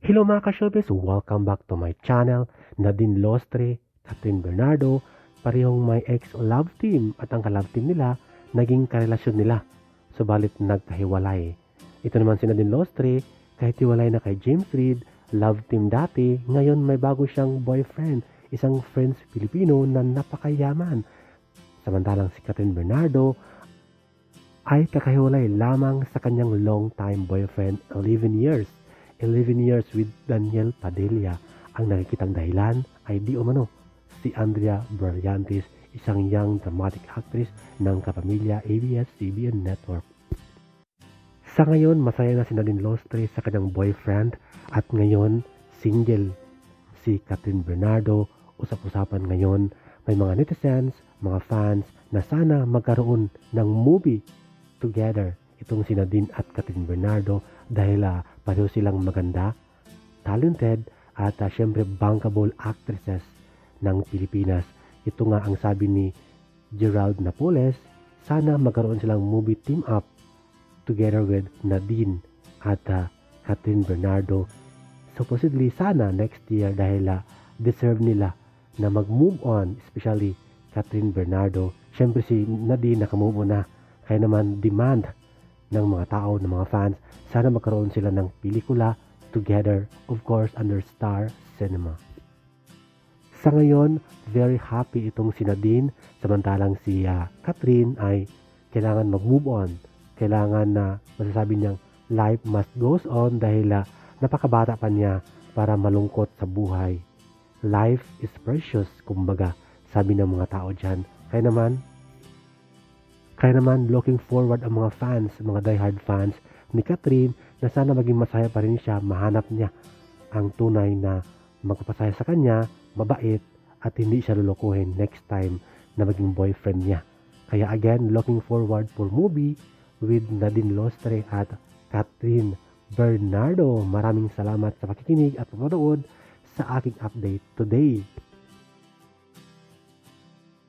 Hello mga ka-showbiz! Welcome back to my channel. Nadine Lostre, Catherine Bernardo, parehong may ex-love team at ang ka-love team nila, naging karelasyon nila. Subalit nagkahiwalay. Ito naman si Nadine Lostre, kahit hiwalay na kay James Reid, love team dati, ngayon may bago siyang boyfriend, isang French Filipino na napakayaman. Samantalang si Catherine Bernardo ay kakahiwalay lamang sa kanyang long-time boyfriend, 11 years. 11 years with Daniel Padilla. Ang nakikitang dahilan ay di umano si Andrea Brillantes, isang young dramatic actress ng kapamilya ABS-CBN Network. Sa ngayon, masaya na si Nadine Lostre sa kanyang boyfriend at ngayon, single si Catherine Bernardo. Usap-usapan ngayon, may mga netizens, mga fans na sana magkaroon ng movie together itong si Nadine at Catherine Bernardo dahil uh, pareho silang maganda, talented at uh, syempre bankable actresses ng Pilipinas. Ito nga ang sabi ni Gerald Napoles, sana magkaroon silang movie team up together with Nadine at uh, Catherine Bernardo. Supposedly sana next year dahil uh, deserve nila na mag-move on, especially Catherine Bernardo. Syempre si Nadine nakamove on na, kaya naman demand ng mga tao, ng mga fans, sana magkaroon sila ng pelikula together, of course, under Star Cinema. Sa ngayon, very happy itong si Nadine, samantalang si uh, Catherine ay kailangan mag-move on. Kailangan na masasabi niyang life must goes on dahil uh, napakabata pa niya para malungkot sa buhay. Life is precious, kumbaga, sabi ng mga tao dyan. Kaya naman, kaya naman, looking forward ang mga fans, mga diehard fans ni Catherine na sana maging masaya pa rin siya, mahanap niya ang tunay na magpapasaya sa kanya, mabait, at hindi siya lulukuhin next time na maging boyfriend niya. Kaya again, looking forward for movie with Nadine Lostre at Catherine Bernardo. Maraming salamat sa pakikinig at panonood sa aking update today.